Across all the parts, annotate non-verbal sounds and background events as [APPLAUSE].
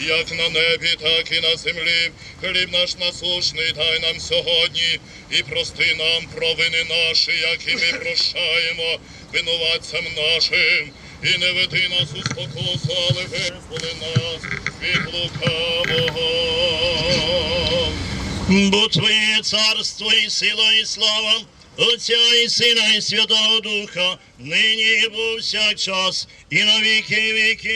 як на небі, так і на землі. Хліб наш насущний дай нам сьогодні, і прости нам провини наші, як і ми [LAUGHS] прощаємо винуватцям нашим. І не веди нас у спокусу, але визволи нас від лукавого. Бо Твоє царство і сила, і слава Отця і Сина, і Святого Духа, нині і повсякчас, і на віки віків.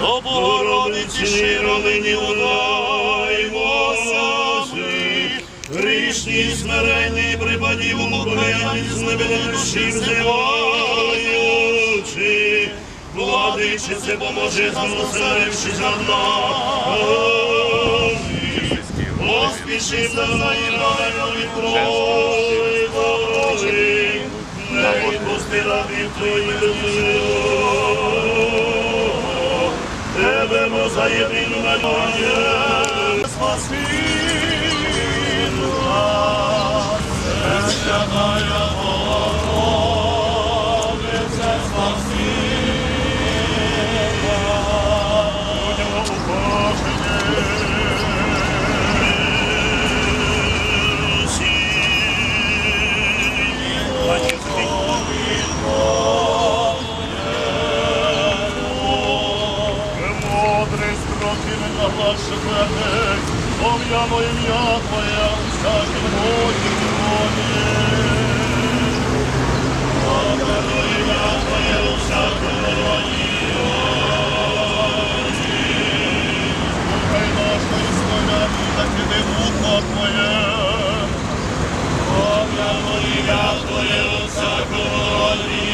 До Богородиці щиро нині удаймося ми, грішні, смиренні, припадів у покаянні з небелющим зриваючи, владичице, поможи, змилосердившись над нами. Поспіши за наїраємо від Твої дороги, не відпусти рабів твої Тебе мозаєдину на спаси Пом'яно ім'я Твоє, всяким годі воді. Пом'яно ім'я Твоє, всяким годі Слухай нашої славяни, так іди муха Твоє. Пом'яно ім'я Твоє, всяким годі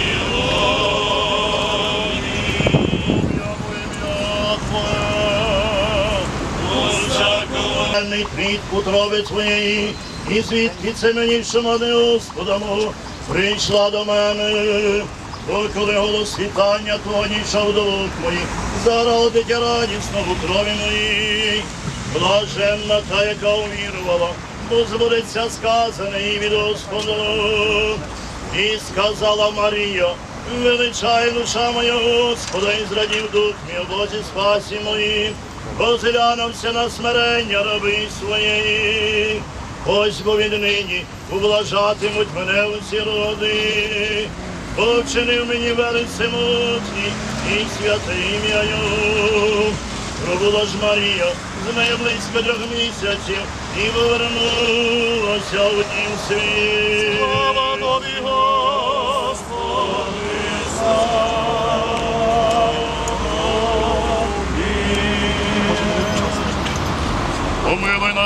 Дальний хліб утроби твоєї, і звідки це мені, що мене Господа прийшла до мене. Бо коли голос вітання твого дійшов до вух моїх, зараз дитя радісно в утробі моїй. Блаженна та, яка увірувала, бо збудеться сказане і від Господа. І сказала Марія, величай душа моя Господа, і зрадів дух мій, Бозі спасі моїм, Позглянувся на смирення раби своєї. Ось бо віднині ублажатимуть мене усі роди. Повчинив мені велице мудрі і святе ім'я. Пробула ж Марія з нею близько трьох місяців і повернулася у дім світ.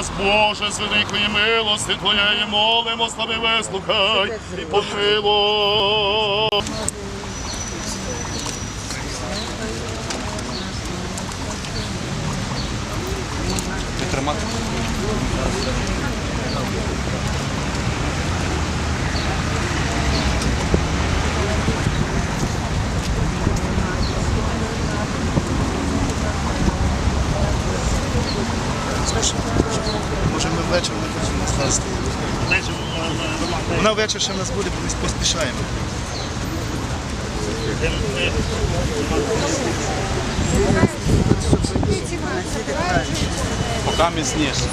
Нас, Боже, з великої милости Твоєї, молимо, слави вислухай і помилуй. Може ми ввечері зараз стоїть. Вона ввечері ще в нас буде, бо ми поспішаємо. Поки міцніше.